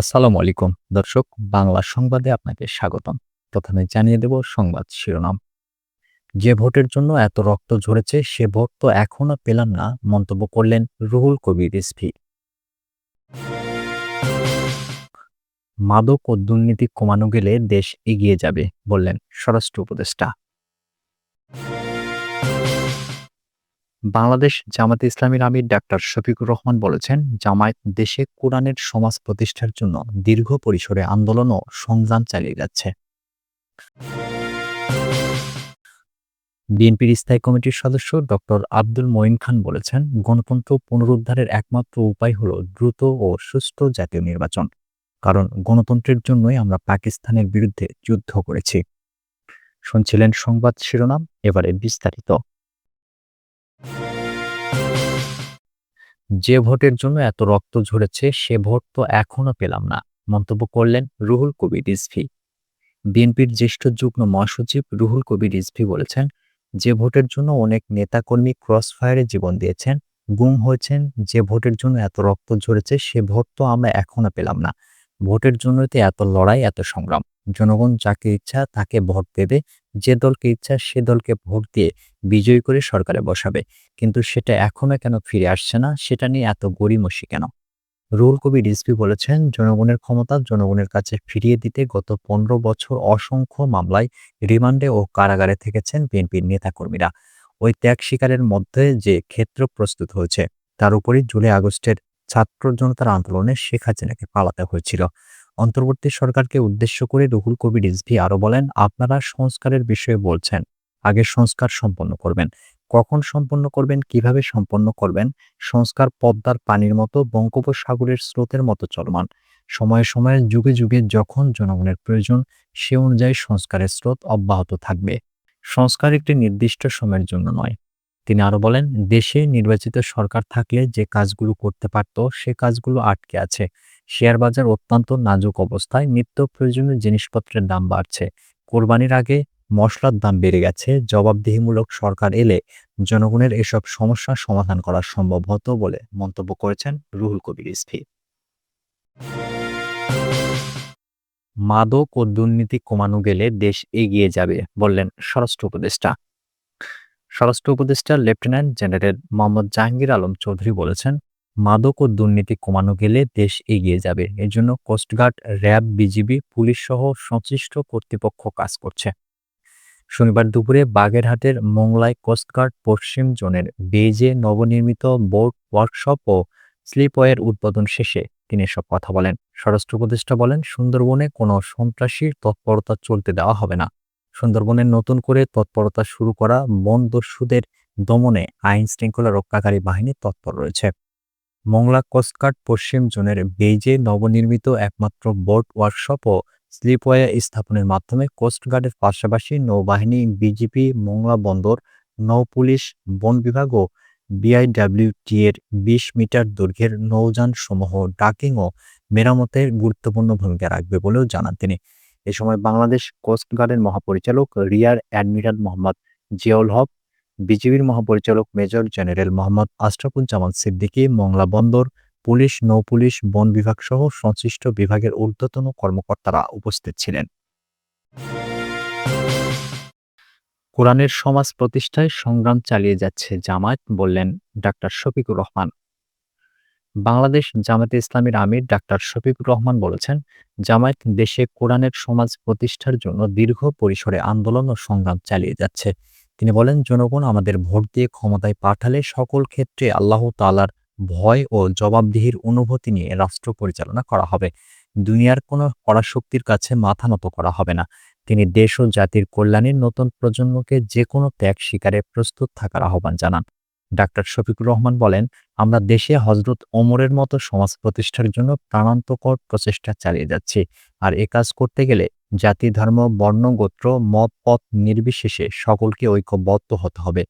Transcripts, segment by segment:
আসসালামু আলাইকুম। দর্শক, বাংলা সংবাদে আপনাকে স্বাগতম। প্রথমে জানিয়ে দেব সংবাদ শিরোনাম। যে ভোটের জন্য এত রক্ত ঝরেছে, সে ভোট তো এখনও পেলাম না, মন্তব্য করলেন রুহুল কবির রিজভী মাদক ও দুর্নীতি কমানো গেলে দেশ এগিয়ে যাবে, বললেন স্বরাষ্ট্র উপদেষ্টা। বাংলাদেশ জামাতে ইসলামীর আমির ডাক্তার শফিকুর রহমান বলেছেন, জামায়াত দেশে কোরআনের সমাজ প্রতিষ্ঠার জন্য দীর্ঘ পরিসরে আন্দোলন ও সংগ্রাম চালিয়ে যাচ্ছে। বিএনপির স্থায়ী কমিটির সদস্য ডক্টর আব্দুল মঈন খান বলেছেন, গণতন্ত্র পুনরুদ্ধারের একমাত্র উপায় হল দ্রুত ও সুস্থ জাতীয় নির্বাচন, কারণ গণতন্ত্রের জন্যই আমরা পাকিস্তানের বিরুদ্ধে যুদ্ধ করেছি। শুনছিলেন সংবাদ শিরোনাম, এবারে বিস্তারিত। যে ভোটের জন্য এত রক্ত ঝরেছে, সে ভোট তো এখনও পেলাম না, মন্তব্য করলেন রুহুল কবির রিজভি। বিএনপির জ্যেষ্ঠ যুগ্ম মহাসচিব রুহুল কবির রিজভি বলেছেন, যে ভোটের জন্য অনেক নেতাকর্মী ক্রস ফায়ারে জীবন দিয়েছেন, গুম হয়েছেন, যে ভোটের জন্য এত রক্ত ঝরেছে, সে ভোট তো আমরা এখনও পেলাম না। ভোটের জন্য এত লড়াই, এত সংগ্রাম। জনগণ যাকে ইচ্ছা তাকে ভোট দেবে যে দলকে ইচ্ছা, সে দলকে ভোট দিয়ে বিজয়ী করে সরকারে বসাবে। কিন্তু সেটা এখনও কেন ফিরে আসছে না? সেটা নিয়ে এত গড়িমসি কেন? রুহুল কবির রিজভি বলেছেন, জনগণের ক্ষমতা জনগণের কাছে ফিরিয়ে দিতে গত পনেরো বছর অসংখ্য মামলায় রিমান্ডে ও কারাগারে থেকেছেন বিএনপির নেতাকর্মীরা। ওই ত্যাগ শিকারের মধ্যে যে ক্ষেত্র প্রস্তুত হয়েছে, তার উপরই জুলাই আগস্টের ছাত্র জনতার আন্দোলনে শেখ হাসিনাকে পালাতে হয়েছিল। অন্তর্বর্তী সরকারকে উদ্দেশ্য করে রুহুল কবির রিজভি আরও বলেন, আপনারা সংস্কারের বিষয়ে বলছেন, আগে সংস্কার সম্পন্ন করবেন। কখন সম্পন্ন করবেন, কীভাবে সম্পন্ন করবেন? সংস্কার পদ্মার পানির মতো, বঙ্গোপসাগরের স্রোতের মতো চলমান। সময়ে সময়ে, যুগে যুগে, যখন জনগণের প্রয়োজন, সে অনুযায়ী সংস্কারের স্রোত অব্যাহত থাকবে। সংস্কার একটি নির্দিষ্ট সময়ের জন্য নয়। তিনি আরও বলেন, দেশে নির্বাচিত সরকার থাকলে যে কাজগুলো করতে পারত, সে কাজগুলো আটকে আছে। শেয়ার বাজার অত্যন্ত নাজুক অবস্থায় নিত্য প্রয়োজনীয় জিনিসপত্রের দাম বাড়ছে। কোরবানির আগে মশলার দাম বেড়ে গেছে। জবাবদিহিমূলক সরকার এলে জনগণের এসব সমস্যার সমাধান করা সম্ভব হতো বলে মন্তব্য করেছেন রুহুল কবির ইসফি মাদক ও দুর্নীতি কমানো গেলে দেশ এগিয়ে যাবে বললেন স্বরাষ্ট্র উপদেষ্টা। স্বরাষ্ট্র উপদেষ্টা লেফটেন্যান্ট জেনারেল মোহাম্মদ জাহাঙ্গীর আলম চৌধুরী বলেছেন মাদক ও দুর্নীতি কমানো গেলে দেশ এগিয়ে যাবে। এজন্য কোস্টগার্ড র্যাব বিজিবি পুলিশ সহ সংশ্লিষ্ট কর্তৃপক্ষ কাজ করছে। শনিবার দুপুরে বাগেরহাটের মোংলায় কোস্টগার্ড পশ্চিম জোনের বেজে নবনির্মিত বোর্ড ওয়ার্কশপ ও স্লিপওয়ের উদ্বোধন শেষে তিনি এসব কথা বলেন। স্বরাষ্ট্র উপদেষ্টা বলেন, সুন্দরবনে কোনো সন্ত্রাসীর তৎপরতা চলতে দেওয়া হবে না। সুন্দরবনে নতুন করে তৎপরতা শুরু করা বন দস্যুদের দমনে আইন শৃঙ্খলা রক্ষাকারী বাহিনী তৎপর রয়েছে। মংলা কোস্টগার্ড পশ্চিম জোনের বেজে নবনির্মিত একমাত্র বোর্ড ওয়ার্কশপ ও স্লিপওয়ে স্থাপনের মাধ্যমে কোস্টগার্ডের পাশাপাশি নৌবাহিনী বিজিপি মংলা বন্দর, নৌ পুলিশ, বন বিভাগ ও বিআইডব্লিউটি এর বিশ মিটার দৈর্ঘ্যের নৌযান সমূহ ডাকিং ও মেরামতের গুরুত্বপূর্ণ ভূমিকা রাখবে বলেও জানান তিনি। এ সময় বাংলাদেশ কোস্টগার্ডের মহাপরিচালক, রিয়ার অ্যাডমিরাল মোহাম্মদ জিয়াউল হক বিজিবির মহাপরিচালক মেজর জেনারেল মোহাম্মদ আশরাফুজ্জামান সিদ্দিকী, মংলা বন্দর, পুলিশ নৌপুলিশ বন বিভাগ সহ সংশ্লিষ্ট বিভাগের ঊর্ধ্বতন কর্মকর্তারা উপস্থিত ছিলেন। কোরআনের সমাজ প্রতিষ্ঠায় সংগ্রাম চালিয়ে যাচ্ছে জামায়াত বললেন ডাক্তার শফিকুর রহমান। বাংলাদেশ জামাতে ইসলামীর আমির ডাক্তার শফিকুর রহমান বলেছেন, জামায়াত দেশে কোরআনের সমাজ প্রতিষ্ঠার জন্য দীর্ঘ পরিসরে আন্দোলন ও সংগ্রাম চালিয়ে যাচ্ছে। তিনি বলেন, জনগণ আমাদের ভোট দিয়ে ক্ষমতায় পাঠালে সকল ক্ষেত্রে আল্লাহ তালার ভয় ও জবাবদিহির অনুভূতি নিয়ে রাষ্ট্র পরিচালনা করা হবে। দুনিয়ার কোনো পরাশক্তির কাছে মাথা নত করা হবে না। তিনি দেশ ও জাতির কল্যাণের নতুন প্রজন্মকে যে কোনো ত্যাগ শিকারে প্রস্তুত থাকার আহ্বান জানান। ডাক্তার শফিকুর রহমান বলেন, আমরা দেশে হজরত ওমরের মতো সমাজ প্রতিষ্ঠার জন্য প্রাণান্তকর প্রচেষ্টা চালিয়ে যাচ্ছি। আর এ কাজ করতে গেলে জাতি, ধর্ম, বর্ণ, গোত্র, মত, পথ নির্বিশেষে সকলকে ঐক্যবদ্ধ হতে হবে।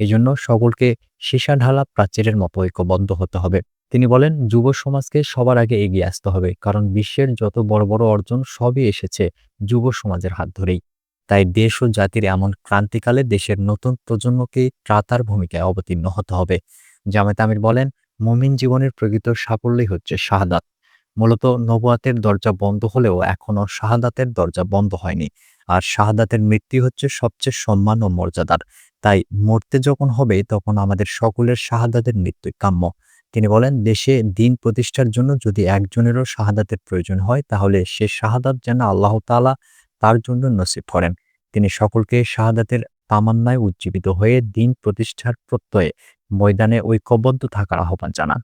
এজন্য সকলকে সীসা ঢালা প্রাচীরের মতো ঐক্যবদ্ধ হতে হবে। তিনি বলেন, যুব সমাজকে সবার আগে এগিয়ে আসতে হবে, কারণ বিশ্বের যত বড় বড় অর্জন সবই এসেছে যুব সমাজের হাত ধরেই। তাই দেশ ও জাতির এমন ক্রান্তিকালে দেশের নতুন প্রজন্মকে ত্রাতার ভূমিকায় অবতীর্ণ হতে হবে। জামেত আমির বলেন, মুমিন জীবনের প্রকৃত সাফল্যই হচ্ছে শাহাদাত। মূলত নবুয়াতের দরজা বন্ধ হলেও এখনও শাহাদাতের দরজা বন্ধ হয়নি। আর শাহাদাতের মৃত্যু হচ্ছে সবচেয়ে সম্মান ও মর্যাদার। তাই মরতে যখন হবে, তখন আমাদের সকলের শাহাদাতের মৃত্যু কাম্য। তিনি বলেন, দেশে দিন প্রতিষ্ঠার জন্য যদি একজনেরও শাহাদাতের প্রয়োজন হয়, তাহলে সে শাহাদাত যেন আল্লাহ তাআলা তার জন্য নসিব করেন। তিনি সকলকে শাহাদাতের তামান্নায় উজ্জীবিত হয়ে দিন প্রতিষ্ঠার প্রত্যয়ে ময়দানে ঐক্যবদ্ধ থাকার আহ্বান জানান।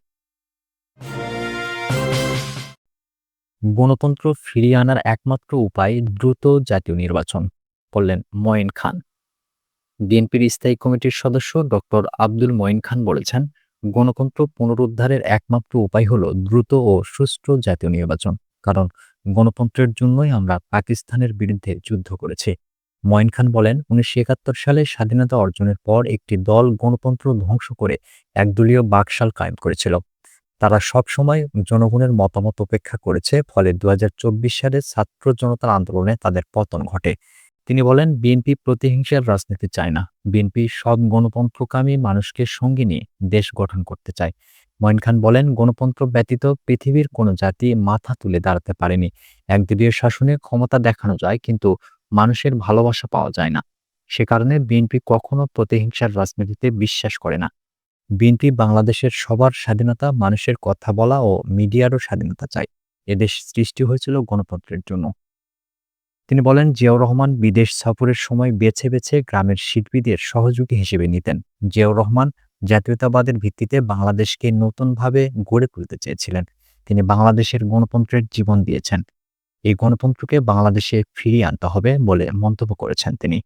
গণতন্ত্র ফিরিয়ে আনার একমাত্র উপায় দ্রুত জাতীয় নির্বাচন, বললেন মঈন খান। বিএনপির স্থায়ী কমিটির সদস্য ডক্টর আব্দুল মঈন খান বলেছেন, গণতন্ত্র পুনরুদ্ধারের একমাত্র উপায় হলো দ্রুত ও সুষ্ঠু জাতীয় নির্বাচন, কারণ গণতন্ত্রের জন্যই আমরা পাকিস্তানের বিরুদ্ধে যুদ্ধ করেছি। মঈন খান বলেন, উনিশশো একাত্তর সালে স্বাধীনতা অর্জনের পর একটি দল গণতন্ত্র ধ্বংস করে একদলীয় বাকশাল কায়েম করেছিল। তারা সব সময় জনগণের মতামত উপেক্ষা করেছে, ফলে দু সালে ছাত্র জনতার আন্দোলনে তাদের পতন ঘটে। তিনি বলেন, বিএনপি প্রতিহিংসার রাজনীতি চায় না। বিএনপি সব গণতন্ত্রকামী মানুষকে সঙ্গে নিয়ে দেশ গঠন করতে চায়। মঈন খান বলেন, গণতন্ত্র ব্যতীত পৃথিবীর কোনো জাতি মাথা তুলে দাঁড়াতে পারেনি। একদলীয় শাসনে ক্ষমতা দেখানো যায়, কিন্তু মানুষের ভালোবাসা পাওয়া যায় না। সে কারণে বিএনপি কখনো প্রতিহিংসার রাজনীতিতে বিশ্বাস করে না। বিএনপি বাংলাদেশের সবার স্বাধীনতা, মানুষের কথা বলা ও মিডিয়ারও স্বাধীনতা চায়। এদেশ সৃষ্টি হয়েছিল গণতন্ত্রের জন্য। তিনি বলেন, জিয়াউর রহমান বিদেশ সফরের সময় বেছে বেছে গ্রামের শিল্পীদের সহযোগী হিসেবে নিতেন। জিয়াউর রহমান জাতীয়তাবাদের ভিত্তিতে বাংলাদেশকে নতুনভাবে গড়ে তুলতে চেয়েছিলেন। তিনি বাংলাদেশের গণতন্ত্রের জীবন দিয়েছেন। এই গণতন্ত্রকে বাংলাদেশে ফিরিয়ে আনতে হবে বলে মন্তব্য করেছেন তিনি।